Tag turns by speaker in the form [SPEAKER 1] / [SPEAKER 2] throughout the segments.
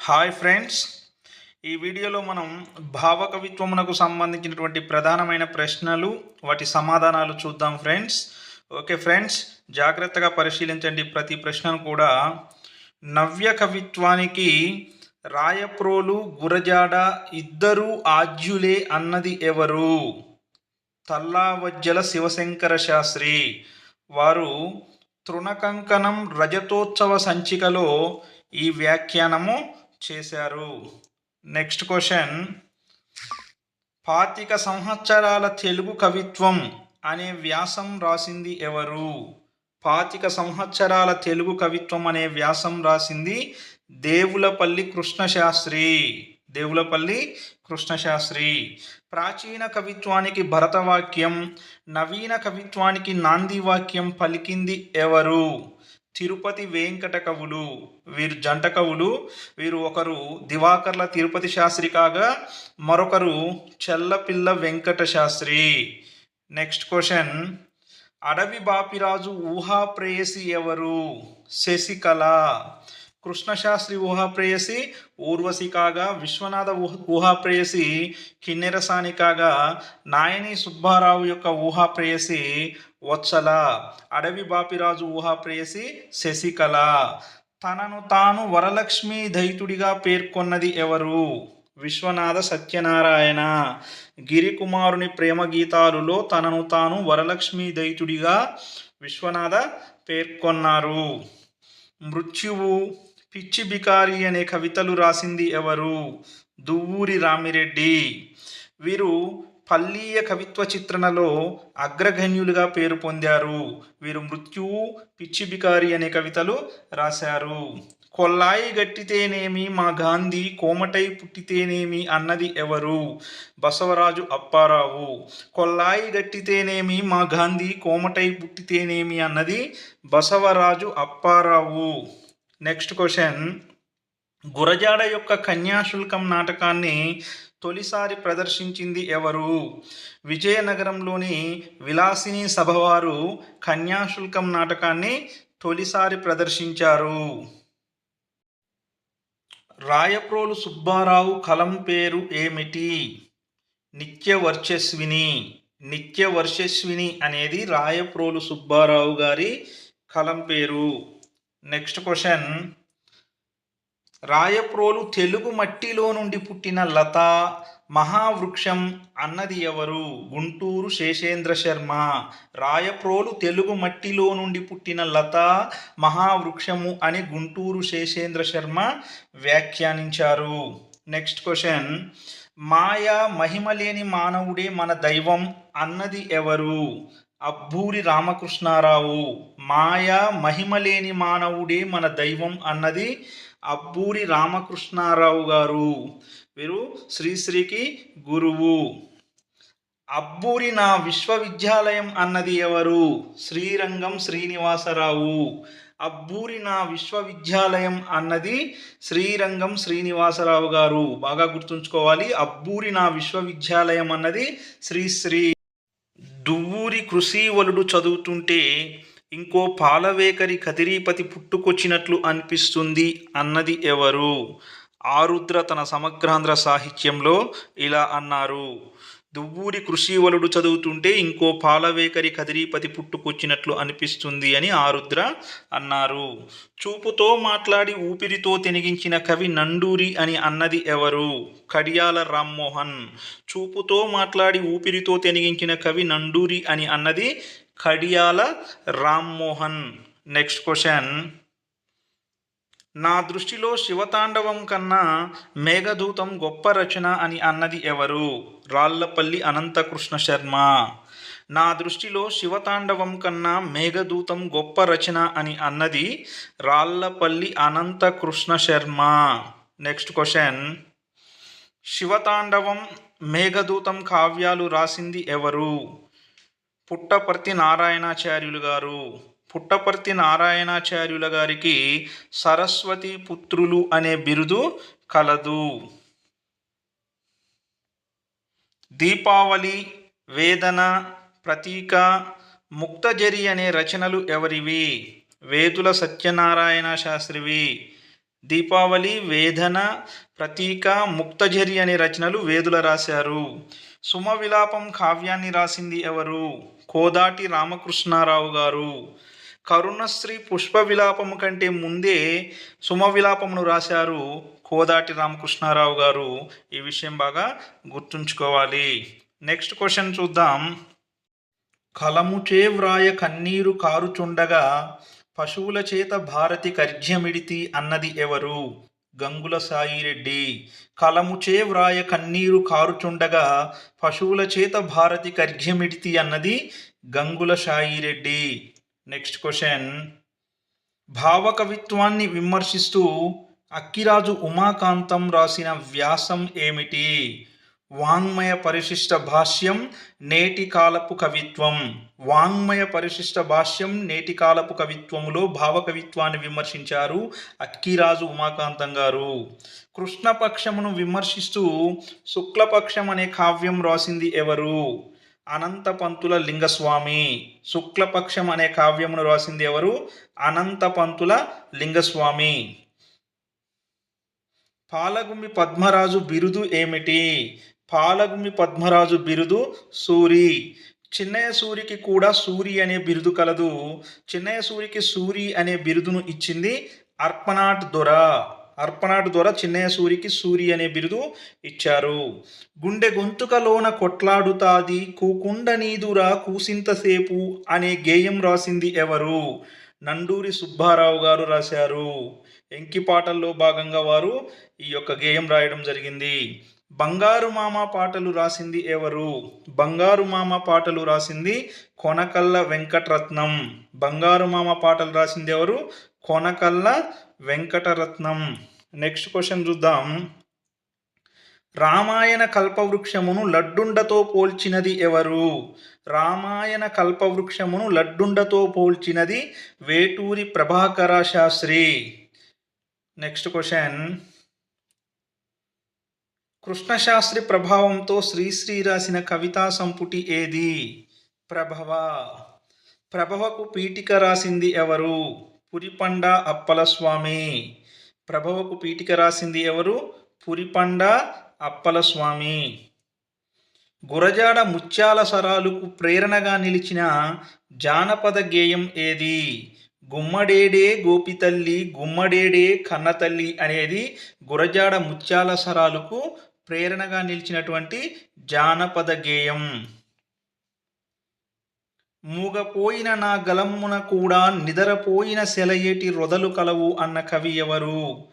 [SPEAKER 1] Hi friends ఈ వీడియోలో మనం భావకవిత్వమునకు సంబంధించినటువంటి ప్రధానమైన ప్రశ్నలు వాటి సమాధానాలు చూద్దాం ఫ్రెండ్స్ ఓకే ఫ్రెండ్స్ జాగ్రత్తగా పరిశీలించండి ప్రతి ప్రశ్నను కూడా. నవ్య కవిత్వానికి రాయప్రోలు గురజాడ ఇద్దరు ఆద్యులే అన్నది ఎవరు? తల్లావజ్జల శివశంకర శాస్త్రి. వారు తృణకంకణం రజతోత్సవ సంచికలో ఈ వ్యాఖ్యానము చేశారు. నెక్స్ట్ క్వశ్చన్ పాతిక సంవత్సరాల తెలుగు కవిత్వం అనే వ్యాసం రాసింది ఎవరు? పాతిక సంవత్సరాల తెలుగు కవిత్వం అనే వ్యాసం రాసింది దేవులపల్లి కృష్ణశాస్త్రి. దేవులపల్లి కృష్ణశాస్త్రి. ప్రాచీన కవిత్వానికి భరతవాక్యం నవీన కవిత్వానికి నాంది వాక్యం పలికింది ఎవరు? తిరుపతి వెంకట కవులు. వీరు జంట కవులు. వీరు ఒకరు దివాకర్ల తిరుపతి శాస్త్రి కాగా మరొకరు చెల్లపిల్ల వెంకట శాస్త్రి. నెక్స్ట్ క్వశ్చన్ అడవి బాపిరాజు ఊహా ప్రేయసి ఎవరు? శశికళ. కృష్ణశాస్త్రి ఊహా ప్రేయసి ఊర్వశి కాగా విశ్వనాథ ఊహ- ఊహా ప్రేయసి కిన్నెరసాని కాగా నాయని సుబ్బారావు యొక్క ఊహా ప్రేయసి వత్సల అడవి బాపిరాజు ఊహా ప్రేయసి శశికళ. తనను తాను వరలక్ష్మి దైతుడిగా పేర్కొన్నది ఎవరు? విశ్వనాథ సత్యనారాయణ. గిరికుమారుని ప్రేమ గీతాలులో తనను తాను వరలక్ష్మి దైతుడిగా విశ్వనాథ పేర్కొన్నారు. మృత్యువు పిచ్చి బికారి అనే కవితలు రాసింది ఎవరు? దువ్వూరి రామిరెడ్డి. వీరు పల్లీయ కవిత్వ చిత్రణలో అగ్రగణ్యులుగా పేరు పొందారు. వీరు మృత్యువు పిచ్చి బికారి అనే కవితలు రాశారు. కొల్లాయి గట్టితేనేమి మా గాంధీ కోమటై పుట్టితేనేమి అన్నది ఎవరు? బసవరాజు అప్పారావు. కొల్లాయి గట్టితేనేమి మా గాంధీ కోమటై పుట్టితేనేమి అన్నది బసవరాజు అప్పారావు. నెక్స్ట్ క్వశ్చన్ గురజాడ యొక్క కన్యాశుల్కం నాటకాన్ని తొలిసారి ప్రదర్శించింది ఎవరు? విజయనగరంలోని విలాసిని సభవారు కన్యాశుల్కం నాటకాన్ని తొలిసారి ప్రదర్శించారు. రాయప్రోలు సుబ్బారావు కలం పేరు ఏమిటి? నిత్య వర్చస్విని నిత్య వర్చస్విని అనేది రాయప్రోలు సుబ్బారావు గారి కలం పేరు. నెక్స్ట్ క్వశ్చన్ రాయప్రోలు తెలుగు మట్టిలో నుండి పుట్టిన లత మహావృక్షం అన్నది ఎవరు? గుంటూరు శేషేంద్ర శర్మ. రాయప్రోలు తెలుగు మట్టిలో నుండి పుట్టిన లత మహావృక్షము అని గుంటూరు శేషేంద్ర శర్మ వ్యాఖ్యానించారు. నెక్స్ట్ క్వశ్చన్ మాయా మహిమలేని మానవుడే మన దైవం అన్నది ఎవరు? అబ్బూరి రామకృష్ణారావు మాయా మహిమలేని మానవుడే మన దైవం అన్నది అబ్బూరి రామకృష్ణారావు గారు. వీరు శ్రీశ్రీకి గురువు. అబ్బూరి నా విశ్వవిద్యాలయం అన్నది ఎవరు? శ్రీరంగం శ్రీనివాసరావు. అబ్బూరి నా విశ్వవిద్యాలయం అన్నది శ్రీరంగం శ్రీనివాసరావు గారు. బాగా గుర్తుంచుకోవాలి. అబ్బూరి నా విశ్వవిద్యాలయం అన్నది శ్రీశ్రీ దువ్వూరి కృషివలుడు చదువుతుంటే ఇంకో పాలవేకరి కదిరీపతి పుట్టుకొచ్చినట్లు అనిపిస్తుంది అన్నది ఎవరు? ఆరుద్ర తన సమగ్రాంధ్ర సాహిత్యంలో ఇలా అన్నారు. దువ్వూరి కృషివలుడు చదువుతుంటే ఇంకో పాలవేకరి కదిరీపతి పుట్టుకొచ్చినట్లు అనిపిస్తుంది అని ఆరుద్ర అన్నారు. చూపుతో మాట్లాడి ఊపిరితో తెనిగించిన కవి నండూరి అని అన్నది ఎవరు? కడియాల రామ్మోహన్. చూపుతో మాట్లాడి ఊపిరితో తెనిగించిన కవి నండూరి అని అన్నది కడియాల రామ్మోహన్. Next question. నా దృష్టిలో శివతాండవం కన్నా మేఘదూతం గొప్ప రచన అని అన్నది ఎవరు? రాళ్ళపల్లి అనంతకృష్ణ శర్మ. నా దృష్టిలో శివతాండవం కన్నా మేఘదూతం గొప్ప రచన అని అన్నది రాళ్ళపల్లి అనంతకృష్ణ శర్మ. నెక్స్ట్ క్వశ్చన్ శివతాండవం మేఘదూతం కావ్యాలు రాసింది ఎవరు? పుట్టపర్తి నారాయణాచార్యులు గారు. పుట్టపర్తి నారాయణాచార్యుల గారికి సరస్వతి పుత్రులు అనే బిరుదు కలదు. దీపావళి వేదన ప్రతీక ముక్తజరి అనే రచనలు ఎవరివి? వేదుల సత్యనారాయణ శాస్త్రివి. దీపావళి వేదన ప్రతీక ముక్తజరి అనే రచనలు వేదుల రాశారు. సుమవిలాపం కావ్యాన్ని రాసింది ఎవరు? కోదాటి రామకృష్ణారావు గారు. కరుణశ్రీ పుష్ప విలాపము కంటే ముందే సుమ విలాపమును రాశారు కోదాటి రామకృష్ణారావు గారు. ఈ విషయం బాగా గుర్తుంచుకోవాలి. నెక్స్ట్ క్వశ్చన్ చూద్దాం. కలముచే వ్రాయ కన్నీరు కారుచుండగా పశువుల చేత భారతి కర్జ్యమిడితి అన్నది ఎవరు? గంగుల సాయిరెడ్డి. కలముచే వ్రాయ కన్నీరు కారుచుండగా పశువుల చేత భారతి కర్ఘ్యమిడితి అన్నది గంగుల సాయిరెడ్డి. నెక్స్ట్ క్వశ్చన్ భావకవిత్వాన్ని విమర్శిస్తూ అక్కిరాజు ఉమాకాంతం రాసిన వ్యాసం ఏమిటి? వాంగ్మయ పరిశిష్ట భాష్యం నేటి కాలపు కవిత్వం. వాంగ్మయ పరిశిష్ట భాష్యం నేటి కాలపు కవిత్వములో భావకవిత్వాన్ని విమర్శించారు అక్కిరాజు ఉమాకాంతం గారు. కృష్ణపక్షమును విమర్శిస్తూ శుక్లపక్షం అనే కావ్యం రాసింది ఎవరు? అనంతపంతుల లింగస్వామి. శుక్లపక్షం అనే కావ్యమును రాసింది ఎవరు? అనంతపంతుల లింగస్వామి. పాలగుమి పద్మరాజు బిరుదు ఏమిటి? పాలగుమి పద్మరాజు బిరుదు సూరి. చిన్నయ్య సూరికి కూడా సూరి అనే బిరుదు కలదు. చిన్నయ్య సూరికి సూరి అనే బిరుదును ఇచ్చింది అర్పణాట్ దొర. అర్పణాడు ద్వారా చిన్నయ్య సూరికి సూరి అనే బిరుదు ఇచ్చారు. గుండె గొంతుకలోన కొట్లాడుతాది కూకుండ నీదురా కూసింతసేపు అనే గేయం రాసింది ఎవరు? నండూరి సుబ్బారావు గారు రాశారు. ఎంకి పాటల్లో భాగంగా వారు ఈ యొక్క గేయం రాయడం జరిగింది. బంగారు మామ పాటలు రాసింది ఎవరు? బంగారు మామ పాటలు రాసింది కొనకల్ల వెంకటరత్నం. బంగారు మామ పాటలు రాసింది ఎవరు? కొనకల్ల వెంకటరత్నం. నెక్స్ట్ క్వశ్చన్ చూద్దాం. రామాయణ కల్పవృక్షమును లడ్డుండతో పోల్చినది ఎవరు? రామాయణ కల్పవృక్షమును లడ్డుండతో పోల్చినది వేటూరి ప్రభాకర శాస్త్రి. నెక్స్ట్ క్వశ్చన్ కృష్ణశాస్త్రి ప్రభావంతో శ్రీశ్రీ రాసిన కవితా సంపుటి ఏది? ప్రభవ. ప్రభవకు పీఠిక రాసింది ఎవరు? పురిపండ అప్పలస్వామి ప్రభవకు పీఠిక రాసింది ఎవరు? పురిపండ అప్పలస్వామి గురజాడ ముత్యాల సరాలకు ప్రేరణగా నిలిచిన జానపద గేయం ఏది? గుమ్మడేడే గోపితల్లి గుమ్మడేడే కన్నతల్లి అనేది గురజాడ ముత్యాల సరాలకు ప్రేరణగా నిలిచినటువంటి జానపద గేయం. మూగపోయిన నా గలమ్మున కూడా నిదరపోయిన సెలయేటి రొదలు కలవు అన్న కవి ఎవరు?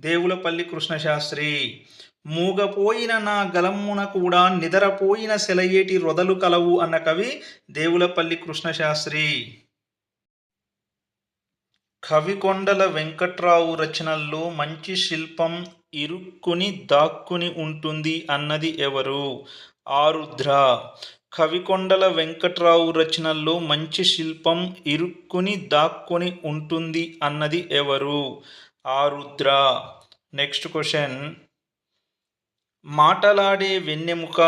[SPEAKER 1] దేవులపల్లి కృష్ణశాస్త్రి. మూగపోయిన నా గలమ్మున కూడా నిదరపోయిన సెలయేటి రొదలు కలవు అన్న కవి దేవులపల్లి కృష్ణశాస్త్రి. కవికొండల వెంకట్రావు రచనల్లో మంచి శిల్పం ఇరుక్కుని దాక్కుని ఉంటుంది అన్నది ఎవరు? ఆరుద్ర. కవికొండల వెంకట్రావు రచనల్లో మంచి శిల్పం ఇరుక్కుని దాక్కుని ఉంటుంది అన్నది ఎవరు? Arudra next question. మాటలాడే వెన్నెముక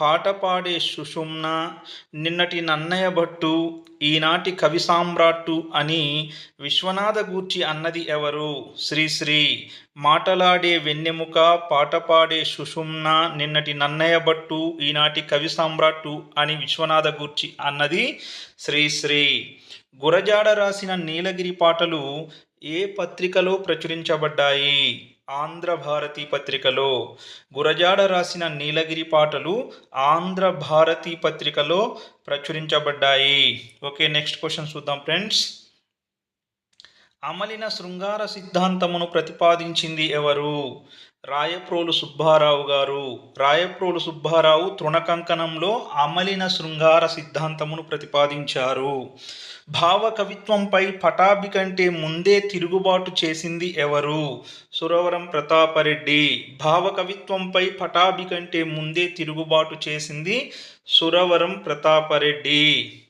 [SPEAKER 1] పాట పాడే సుషుమ్న నిన్నటి నన్నయ్య భట్టు ఈనాటి కవి సామ్రాట్టు అని విశ్వనాథ గూర్చి అన్నది ఎవరు? శ్రీశ్రీ మాటలాడే వెన్నెముక పాట పాడే సుషుమ్న నిన్నటి నన్నయ్య భట్టు ఈనాటి కవి సామ్రాట్టు అని విశ్వనాథ గూర్చి అన్నది శ్రీశ్రీ గురజాడ రాసిన నీలగిరి పాటలు ఏ పత్రికలో ప్రచురించబడ్డాయి? ఆంధ్రభారతి పత్రికలో గురజాడ రాసిన నీలగిరి పాటలు ఆంధ్రభారతి పత్రికలో ప్రచురించబడ్డాయి. ఓకే నెక్స్ట్ క్వశ్చన్ చూద్దాం ఫ్రెండ్స్ అమలిన శృంగార సిద్ధాంతమును ప్రతిపాదించింది ఎవరు? రాయప్రోలు సుబ్బారావు గారు. రాయప్రోలు సుబ్బారావు తృణకంకణంలో అమలిన శృంగార సిద్ధాంతమును ప్రతిపాదించారు. భావ కవిత్వంపై పటాభి కంటే ముందే తిరుగుబాటు చేసింది ఎవరు? సురవరం ప్రతాపరెడ్డి. భావ కవిత్వంపై పటాభి కంటే ముందే తిరుగుబాటు చేసింది సురవరం ప్రతాపరెడ్డి.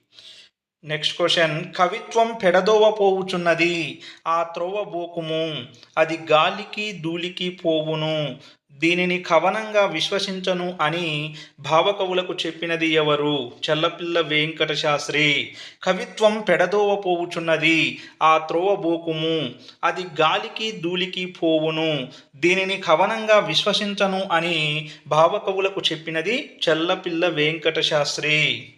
[SPEAKER 1] నెక్స్ట్ క్వశ్చన్ కవిత్వం పెడదోవ పోవుచున్నది. ఆ త్రోవ బోకుము. అది గాలికి ధూళికి పోవును. దీనిని కవనంగా విశ్వసించను అని భావకవులకు చెప్పినది ఎవరు? చల్లపిల్ల వెంకట శాస్త్రి కవిత్వం పెడదోవ పోవుచున్నది. ఆ త్రోవ బోకుము. అది గాలికి ధూళికి పోవును. దీనిని కవనంగా విశ్వసించను అని భావకవులకు చెప్పినది చల్లపిల్ల వెంకట శాస్త్రి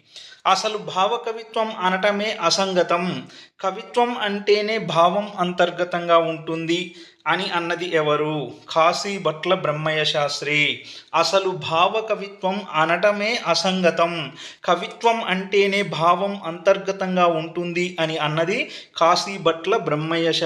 [SPEAKER 1] అసలు భావకవిత్వం అనటమే అసంగతం. కవిత్వం అంటేనే భావం అంతర్గతంగా ఉంటుంది అని అన్నది ఎవరు? కాశీ భట్ల బ్రహ్మయ్య శాస్త్రి అసలు భావ కవిత్వం అనటమే అసంగతం. కవిత్వం అంటేనే భావం అంతర్గతంగా ఉంటుంది అని అన్నది కాశీ భట్ల బ్రహ్మయ్య శాస్త్రి